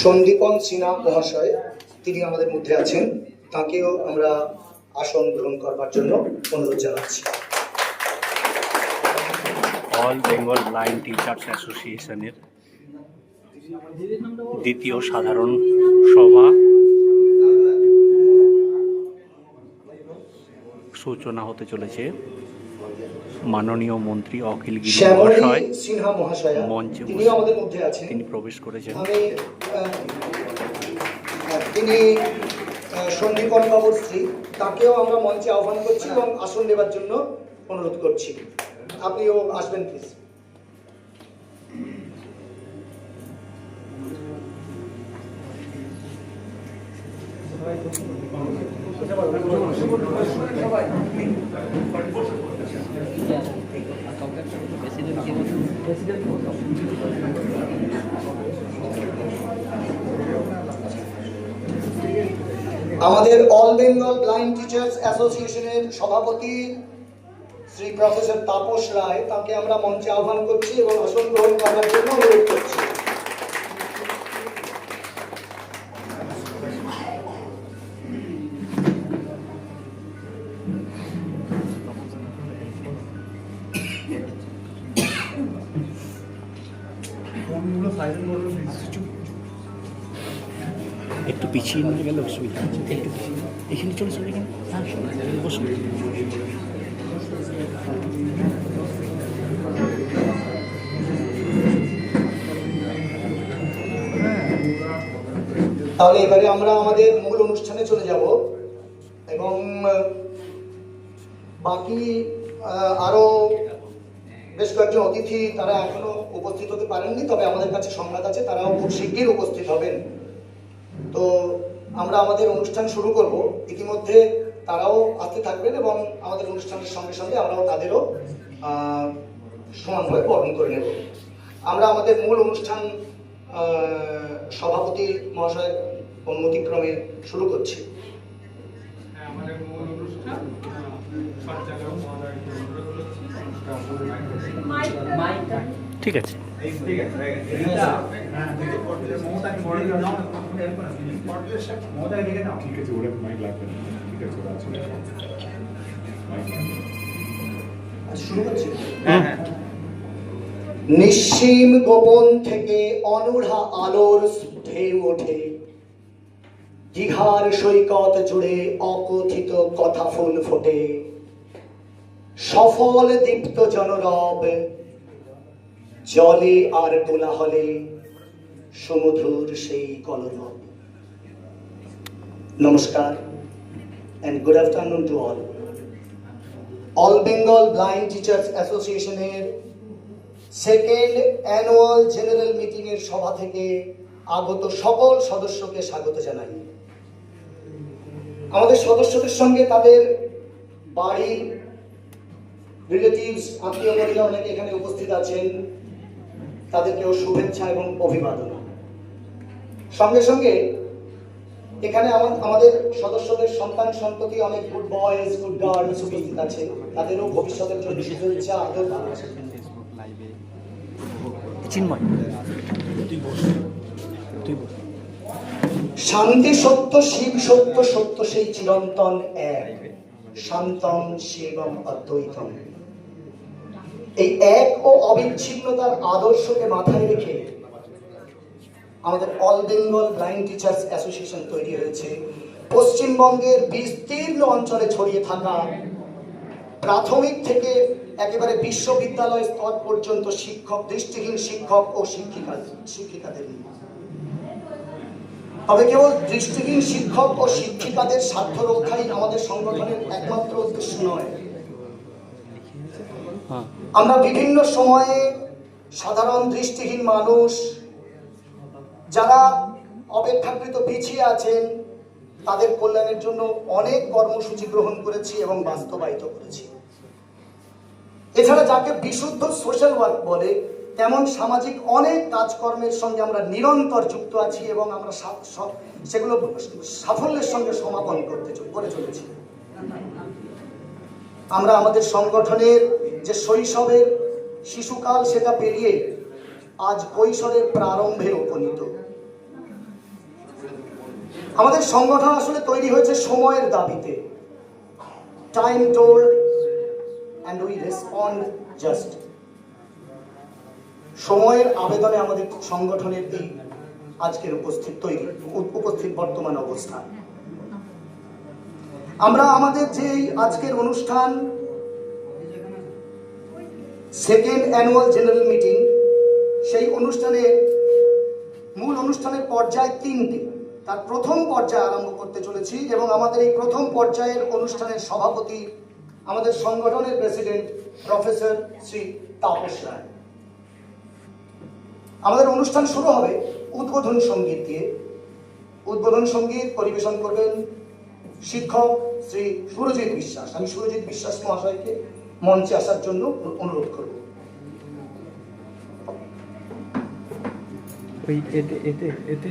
সন্দীপন সিনহা মহাশয়, তিনি আমাদের মধ্যে আছেন। তাকেও আমরা আসন গ্রহণ করবার জন্য অনুরোধ জানাচ্ছি। অল বেঙ্গল ব্লাইন্ড টিচার্স অ্যাসোসিয়েশনের দ্বিতীয় সাধারণ সভা সূচনা হতে চলেছে। মাননীয় মন্ত্রী অখিল গিরি মহাশয় সিনহা মহাশয়া মঞ্চে তিনি আমাদের মধ্যে আছেন তিনি প্রবেশ করেছেন আমি তিনি সন্দীপন বাবুর স্ত্রী তাকেও আমরা মঞ্চে আহ্বান করছি এবং আসন নেবার জন্য অনুরোধ করছি আপনিও আসবেন প্লিজ আমাদের অল বেঙ্গল ব্লাইন্ড টিচার্স অ্যাসোসিয়েশনের সভাপতি শ্রী প্রফেসর তাপস রায়, তাকে আমরা মঞ্চে আহ্বান করছি এবং আসন গ্রহণ করার জন্য অনুরোধ করছি। একটু পিছিয়ে নিয়ে গেলে অসুবিধা একটু এখানে চলে চলে এখানে হ্যাঁ তাহলে এবারে আমরা আমাদের মূল অনুষ্ঠানে চলে যাব এবং বাকি আরও বেশ কয়েকজন অতিথি তারা এখনও উপস্থিত হতে পারেননি তবে আমাদের কাছে সংবাদ আছে তারাও খুব শিগগির উপস্থিত হবেন। তো আমরা আমাদের অনুষ্ঠান শুরু করব। ইতিমধ্যে তারাও আসতে থাকবেন এবং আমাদের অনুষ্ঠানের সঙ্গে সঙ্গে আমরাও তাদেরও সমানভাবে বরণ করে নেব। আমরা আমাদের মূল অনুষ্ঠান সভাপতি মহাশয়ের অনুমতিক্রমে শুরু করছি। হ্যাঁ, আমাদের মূল অনুষ্ঠান ঠিক আছে। ঠিক ওরা মাইক লাগবে ঠিক ওরা। আচ্ছা, হ্যাঁ, হ্যাঁ। নিঃসীম গোপন থেকে অনুরা আলোর ঢেউ ওঠে। দীঘার সৈকত জুড়ে অকথিত কথা ফুল ফোটে। সফল দীপ্ত জনরব। জলে আর কোলাহলে সমুদ্র সেই কলরব। নমস্কার and good afternoon to all all Bengal blind teachers অ্যাসোসিয়েশনের সেকেন্ড অ্যানুয়াল জেনারেল মিটিং এর সভা থেকে আগত সকল সদস্যকে স্বাগত জানাই। আমাদের সদস্যদের সঙ্গে তাদের বাড়ির রিলেটিভস আত্মীয় মহিলা অনেকে এখানে উপস্থিত আছেন। তাদেরকেও শুভেচ্ছা এবং অভিবাদন। সঙ্গে সঙ্গে এখানে আমা- আমাদের সদস্যদের সন্তান সন্ততি অনেক গুড বয়েজ গুড গার্লস উপস্থিত আছে। তাদেরও ভবিষ্যতের জন্য শুভেচ্ছা আদর চিন্ময়। শান্তি সত্য শিব সত্য সত্য সেই চিরন্তন এক। শান্তম শিবম অদ্বৈতম। এই এক ও অবিচ্ছিন্নতার আদর্শকে মাথায় রেখে আমাদের all Bengal blind teachers association তৈরি হয়েছে। পশ্চিমবঙ্গের বিস্তীর্ণ অঞ্চলে ছড়িয়ে থাকা প্রাথমিক থেকে একেবারে বিশ্ববিদ্যালয় স্তর পর্যন্ত শিক্ষক, দৃষ্টিহীন শিক্ষক ও শিক্ষিকা, শিক্ষিকাদের নিয়ে। তবে কেবল দৃষ্টিহীন শিক্ষক ও শিক্ষিকাদের স্বার্থ রক্ষাই আমাদের সংগঠনের একমাত্র উদ্দেশ্য নয়। আমরা বিভিন্ন সময়ে সাধারণ দৃষ্টিহীন মানুষ, যারা অপেক্ষাকৃত পিছিয়ে আছেন, তাদের কল্যাণের জন্য অনেক কর্মসূচি গ্রহণ করেছি এবং বাস্তবায়িত করেছি। এছাড়া যাকে বিশুদ্ধ সোশ্যাল ওয়ার্ক বলে, তেমন সামাজিক অনেক কাজকর্মের সঙ্গে আমরা নিরন্তর যুক্ত আছি এবং আমরা সেগুলো সাফল্যের সঙ্গে সমাপন করতে করে চলেছি। আমরা আমাদের সংগঠনের যে শৈশবের শিশুকাল সেটা পেরিয়ে আজ কৈশোরের প্রারম্ভে উপনীত। আমাদের সংগঠন আসলে তৈরি হয়েছে সময়ের দাবিতে। Time told and we respond just সময়ের আবেদনে আমাদের সংগঠনের এই আজকের উপস্থিত তৈরি উপস্থিত বর্তমান অবস্থান আমরা আমাদের যে আজকের অনুষ্ঠান সেকেন্ড অ্যানুয়াল জেনারেল মিটিং, সেই অনুষ্ঠানে মূল অনুষ্ঠানের পর্যায় তিনটি। তার প্রথম পর্যায়ে আরম্ভ করতে চলেছি এবং আমাদের এই প্রথম পর্যায়ের অনুষ্ঠানের সভাপতি আমাদের সংগঠনের প্রেসিডেন্ট প্রফেসর শ্রী তাপস রায়। আমাদের অনুষ্ঠান শুরু হবে উদ্বোধন সংগীত দিয়ে। উদ্বোধন সংগীত পরিবেশন করবেন শিক্ষক শ্রী সুরজিৎ বিশ্বাস। আমি সুরজিৎ বিশ্বাস মহাশয়কে মঞ্চে আসার জন্য অনুরোধ করব। ওই এতে এতে এতে